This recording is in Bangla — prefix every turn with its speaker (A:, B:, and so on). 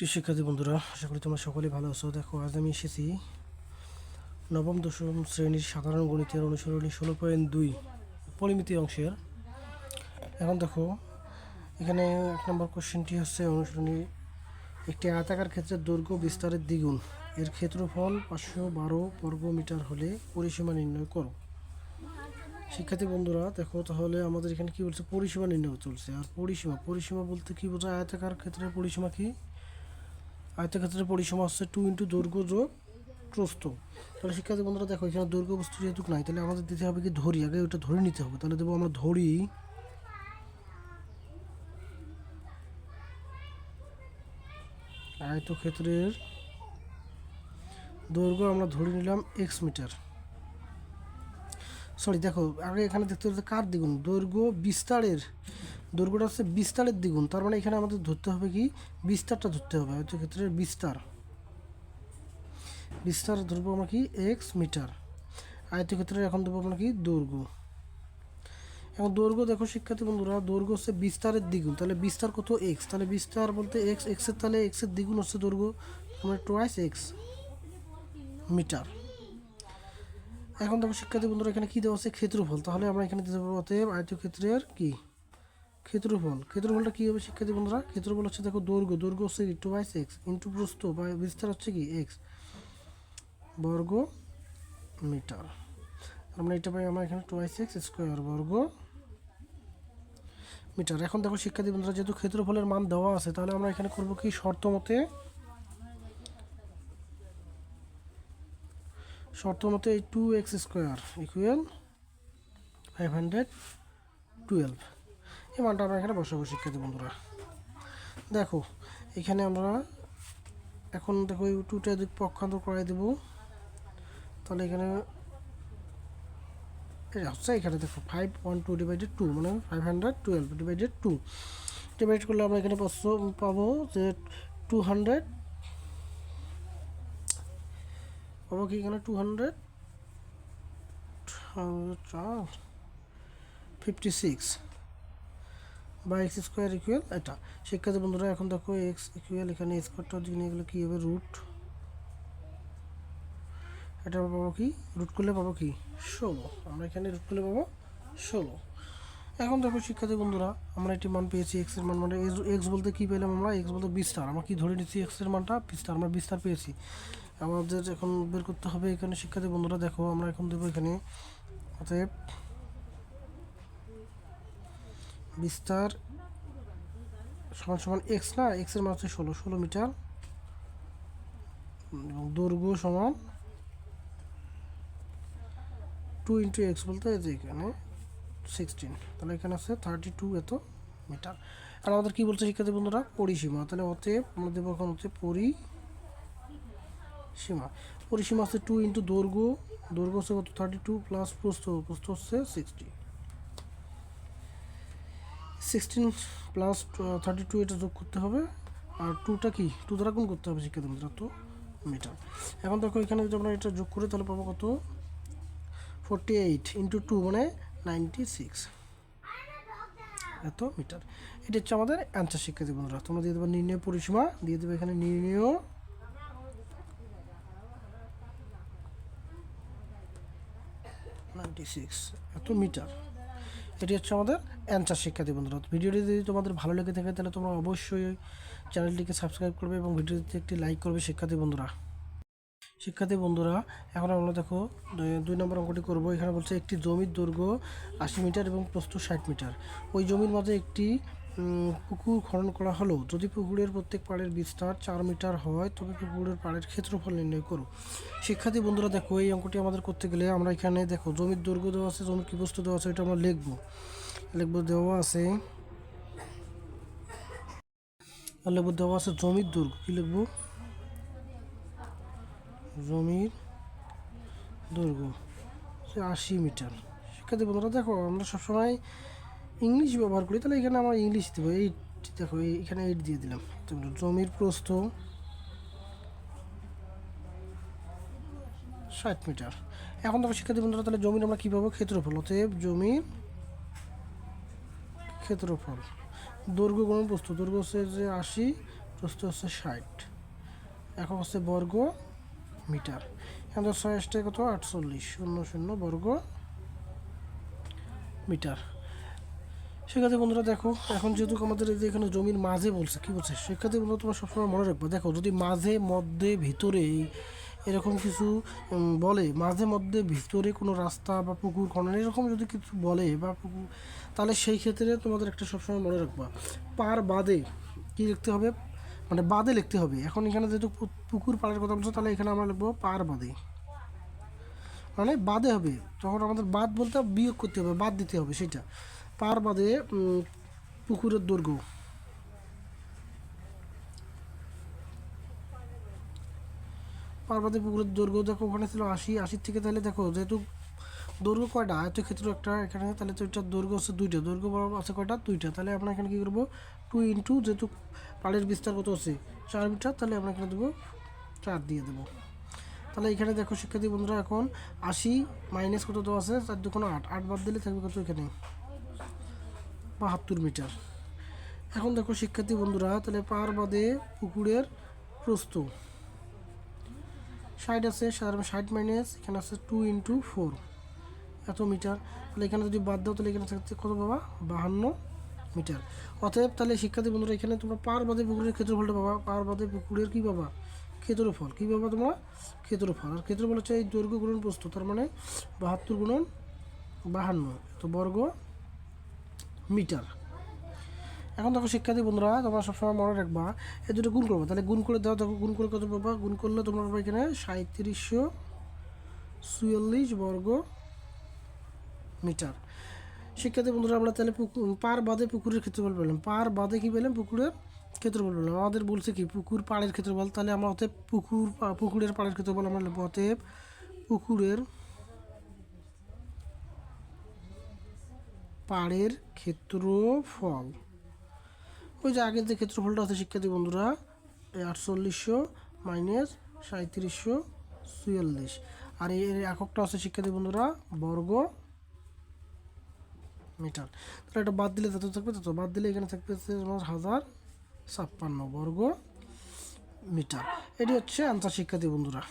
A: প্রিয় শিক্ষার্থী বন্ধুরা, আশা করি তোমরা সকলেই ভালো আছো। দেখো, আজ আমি এসেছি নবম, দশম শ্রেণির সাধারণ গণিতের অনুসরণী ষোলো পয়েন্ট দুই পরিমিতি অংশের। এখন দেখো, এখানে এক নম্বর কোশ্চেনটি হচ্ছে অনুসরণী একটি আয়তাকার ক্ষেত্রের দৈর্ঘ্য বিস্তারের দ্বিগুণ। এর ক্ষেত্রফল পাঁচশো বারো বর্গ মিটার হলে পরিসীমা নির্ণয় করো। শিক্ষার্থী বন্ধুরা, দেখো, তাহলে আমাদের এখানে কি বলছে? পরিসীমা নির্ণয় চলছে। আর পরিসীমা পরিসীমা বলতে কি বোঝায়? আয়তাকার ক্ষেত্রে পরিসীমা কি? আয়তক্ষেত্রের পরিসীমা হচ্ছে টু ইন্টু দৈর্ঘ্য যোগ প্রস্থ। তাহলে শিক্ষার্থী বন্ধুরা দেখো, এখানে দৈর্ঘ্য বস্তু যেহেতু নাই, তাহলে আমাদের দিতে হবে কি ধরি? আগে ওটা ধরে নিতে হবে। তাহলে দেবো আমরা ধরি আয়তক্ষেত্রের দৈর্ঘ্য, আমরা ধরে নিলাম এক্স মিটার সরি দেখো, আগে এখানে দেখতে হচ্ছে কার দ্বিগুণ? দৈর্ঘ্য বিস্তারের। দৈর্ঘ্যটা হচ্ছে বিস্তারের দ্বিগুণ। তার মানে এখানে আমাদের ধরতে হবে কি? বিস্তারটা ধরতে হবে। আয়তক্ষেত্রের বিস্তার। বিস্তার ধরবো আমরা কি? X metre. আয়তক্ষেত্রের এখন দেবো আমরা কি? দৈর্ঘ্য এখন দৈর্ঘ্য দেখো শিক্ষার্থী বন্ধুরা দৈর্ঘ্য হচ্ছে বিস্তারের দ্বিগুণ। তাহলে বিস্তার কত? এক্স তাহলে বিস্তার বলতে এক্স এক্সের তাহলে এক্সের দ্বিগুণ হচ্ছে দৈর্ঘ্য মানে টোয়াইস এক্স মিটার। এখন দেখো শিক্ষার্থী বন্ধুরা, এখানে কী দেওয়া হচ্ছে ক্ষেত্রফল। তাহলে আমরা এখানে দিতে পারব অতএব আয়তক্ষেত্রের কি? ক্ষেত্রফল। ক্ষেত্রফলটা কী হবে শিক্ষার্থী বন্ধুরা? ক্ষেত্রফল হচ্ছে দেখো দৈর্ঘ্য। দৈর্ঘ্য হচ্ছে টু বাইস এক্স ইন্টু প্রস্থ বা বিস্তার হচ্ছে কি? এক্স বর্গ মিটার। আমরা এটা পাই আমরা এখানে টোয়াইস এক্স স্কোয়ার বর্গ মিটার। এখন দেখো শিক্ষার্থী বন্ধুরা, যেহেতু ক্ষেত্রফলের মান দেওয়া আছে, তাহলে আমরা এখানে করব কি? শর্ত মতে শর্ত মতে two x square equal five hundred twelve এই মানটা আমরা এখানে বসাবো শিক্ষার্থী বন্ধুরা। দেখো, এখানে আমরা এখন দেখো এই টুটা দিক পক্ষান্তর করে দেবো, তাহলে এখানে হচ্ছে এখানে দেখো five one two divided two মানে five hundred twelve divided two divide করলে আমরা এখানে পাঁচশো পাবো যে টু হান্ড্রেড পাবো কি এখানে টু হান্ড্রেড ফিফটি সিক্স বা এক্স স্কোয়ার ইকুয়াল এটা। শিক্ষার্থী বন্ধুরা, এখন দেখো এক্স ইকুয়াল এখানে স্কোয়ারটা দিকে নিয়ে গেলে কী হবে? রুট এটা পাবো কি? রুট করলে পাবো কি? ষোলো। আমরা এখানে রুট করলে পাবো ষোলো। এখন দেখো শিক্ষার্থী বন্ধুরা, আমরা একটি মান পেয়েছি এক্সের মান মানে এক্স বলতে কি পেলাম আমরা? এক্স বলতে বিস্তার আমরা কি ধরে নিচ্ছি এক্সের মানটা? বিস্তার আমরা বিস্তার পেয়েছি। আমাদের এখন বের করতে হবে এখানে। শিক্ষার্থী বন্ধুরা, দেখো আমরা এখন দেবো এখানে। অতএব বিস্তার সমান সমান এক্স না এক্সের মান হচ্ছে ষোলো ষোলো মিটার। এবং দৈর্ঘ্য সমান টু ইন্টু এক্স বলতে যে এখানে সিক্সটিন তাহলে এখানে আছে থার্টি টু এত মিটার। আর আমাদের কী বলছে শিক্ষার্থী বন্ধুরা? পরিসীমা, তাহলে অতএব আমরা দেবো এখন হচ্ছে পরিসীমা। পরিসীমা আছে টু ইন্টু দৈর্ঘ্য দৈর্ঘ্য হচ্ছে কত? থার্টি টু প্লাস প্রস্থ প্রস্থ হচ্ছে sixty sixteen plus thirty two এটা যোগ করতে হবে। আর টুটা কি? টু দ্বারা গুণ করতে হবে শিক্ষার্থী বন্ধুরা তো মিটার এখন দেখো এখানে যদি আমরা এটা যোগ করি, তাহলে পাবো কত? ফোরটি এইট ইন্টু টু মানে নাইনটি সিক্স এত মিটার এটা হচ্ছে আমাদের অ্যান্সার শিক্ষার্থী বন্ধুরা। তোমরা দিয়ে দেবে নির্ণয় পরিসীমা, দিয়ে দেবে এখানে নির্ণয় নাইনটি সিক্স এত মিটার এটি হচ্ছে আমাদের অ্যান্সার শিক্ষার্থী বন্ধুরা। ভিডিওটি যদি তোমাদের ভালো লেগে থাকে, তাহলে তোমরা অবশ্যই চ্যানেলটিকে সাবস্ক্রাইব করবে এবং ভিডিওটিতে একটি লাইক করবে শিক্ষার্থী বন্ধুরা। শিক্ষার্থী বন্ধুরা, এখন আমরা দেখো, দুই- নম্বর অঙ্কটি করব। এখানে বলছে একটি জমির দৈর্ঘ্য আশি মিটার এবং প্রস্তুত ষাট মিটার। ওই জমির মাঝে একটি পুকুর খনন করা হলো। যদি পুকুরের প্রত্যেক পাড়ের বিস্তার চার মিটার হয়, তবে পুকুরের পাড়ের ক্ষেত্রফল নির্ণয় করো। শিক্ষার্থী বন্ধুরা, দেখো, এই অঙ্কটি আমাদের করতে গেলে আমরা এখানে, দেখো, জমির দৈর্ঘ্য দেওয়া আছে, জমির কী বস্তু দেওয়া আছে, এটা আমরা লিখব। লিখব দেওয়া আছে লিখব দেওয়া আছে জমির দৈর্ঘ্য। কী লিখব? জমির দৈর্ঘ্য। আশি মিটার। শিক্ষার্থী বন্ধুরা, দেখো, আমরা সবসময় ইংলিশ ব্যবহার করি, তাহলে এখানে আমরা ইংলিশ দেবো এইট দেখো এখানে এইট দিয়ে দিলাম। জমির প্রস্থ ষাট মিটার। এখন দেখো শিক্ষার্থী বন্ধুরা, তাহলে জমির আমরা কী পাবো ক্ষেত্রফল? অতএব জমির ক্ষেত্রফল, দৈর্ঘ্য গুণ প্রস্থ, দৈর্ঘ্য হচ্ছে যে আশি, প্রস্থ হচ্ছে ষাট এখন হচ্ছে বর্গ মিটার। এখন তো ছয় কত? আটচল্লিশ, শূন্য শূন্য, বর্গ মিটার। শিক্ষার্থী বন্ধুরা, দেখো, এখন যেহেতু আমাদের এই যে এখানে জমির মাঝে বলছে, কি বলছে? শিক্ষার্থী বন্ধুরা, তোমরা সবসময় মনে রাখবে, দেখো, যদি মাঝে, মধ্যে, ভিতরে এরকম কিছু বলে, মাঝে, মধ্যে, ভিতরে কোনো রাস্তা বা পুকুর, খনন, এরকম যদি কিছু বলে বা পুকুর, তাহলে সেই ক্ষেত্রে তোমাদের একটা সবসময় মনে রাখবা। পার বাদে কি লিখতে হবে? মানে বাদে লিখতে হবে। এখন এখানে যেহেতু পুকুর পাড়ের কথা বলছো, তাহলে এখানে আমরা লিখব পার বাদে। মানে বাদে হবে। তখন আমাদের বাদ বলতে বিয়োগ করতে হবে, বাদ দিতে হবে, সেটা। পার বাদে পুকুরের দৈর্ঘ্য পার বাদে পুকুরের দৈর্ঘ্য দেখো, ওখানে ছিল আশি, আশির থেকে তাহলে দেখো, যেহেতু দৈর্ঘ্য কয়টা? আয়ত ক্ষেত্র একটা, এখানে তাহলে তো এটার দৈর্ঘ্য হচ্ছে দুইটা। দৈর্ঘ্য বরাবর আছে কয়টা? দুইটা। তাহলে আমরা এখানে কী করব? টু ইন্টু যেহেতু পাড়ের বিস্তার কত আছে? চার মিটার, তাহলে আমরা এখানে দেবো চার দিয়ে দেবো। তাহলে এখানে দেখো, শিক্ষার্থী বন্ধুরা, এখন আশি মাইনাস কত তো আছে? চার দুগুণ আট। আট বাদ দিলে থাকবে কত এখানে? বাহাত্তর মিটার। এখন দেখো, শিক্ষার্থী বন্ধুরা, তাহলে পার বাদে পুকুরের প্রস্থ। ষাট আছে সাধারণ ষাট মাইনাস এখানে আছে টু ইন্টু ফোর এত মিটার। তাহলে এখানে যদি বাদ দাও, তাহলে এখানে থাকছে কত পাবা বাহান্ন মিটার। অতএব তাহলে শিক্ষার্থী বন্ধুরা, এখানে তোমরা পার বাদে পুকুরের ক্ষেত্রফলটা পাবা। পার বাদে পুকুরের কী পাবা? ক্ষেত্রফল। কী পাবা তোমরা? ক্ষেত্রফল। আর ক্ষেত্রফল হচ্ছে এই দৈর্ঘ্য গুণন প্রস্থ, তার মানে বাহাত্তর গুণন বাহান্ন। তো বর্গ মিটার। এখন দেখো শিক্ষার্থী বন্ধুরা, তোমরা সবসময় মনে রাখবা এই দুটো গুণ করব। তাহলে গুণ করে দাও, দেখো গুণ করে কত পাবা? গুণ করলে তোমরা পাবা এখানে সাঁত্রিশশো চুয়াল্লিশ বর্গ মিটার। শিক্ষার্থী বন্ধুরা, আমরা তাহলে পার বাদে পুকুরের ক্ষেত্রফল পেলাম। পার বাদে কি পেলাম? পুকুরের ক্ষেত্রফল পেলাম। আমাদের বলছে কি, পুকুর পাড়ের ক্ষেত্রফল, তাহলে আমরা অতএব পুকুর, পুকুরের পাড়ের ক্ষেত্রফল আমরা অতএব পুকুরের পাড়ের ক্ষেত্রফল। ওই যে আগের যে ক্ষেত্রফলটা আছে, শিক্ষার্থী বন্ধুরা আটচল্লিশশো মাইনাস সাঁত্রিশশো চুয়াল্লিশ। আর এর এককটা আছে, শিক্ষার্থী বন্ধুরা, বর্গ মিটার। তাহলে এটা বাদ দিলে তত থাকবে তত, বাদ দিলে এখানে থাকবে তোমার হাজার ছাপ্পান্ন বর্গ মিটার। এটি হচ্ছে আনসার শিক্ষার্থী বন্ধুরা।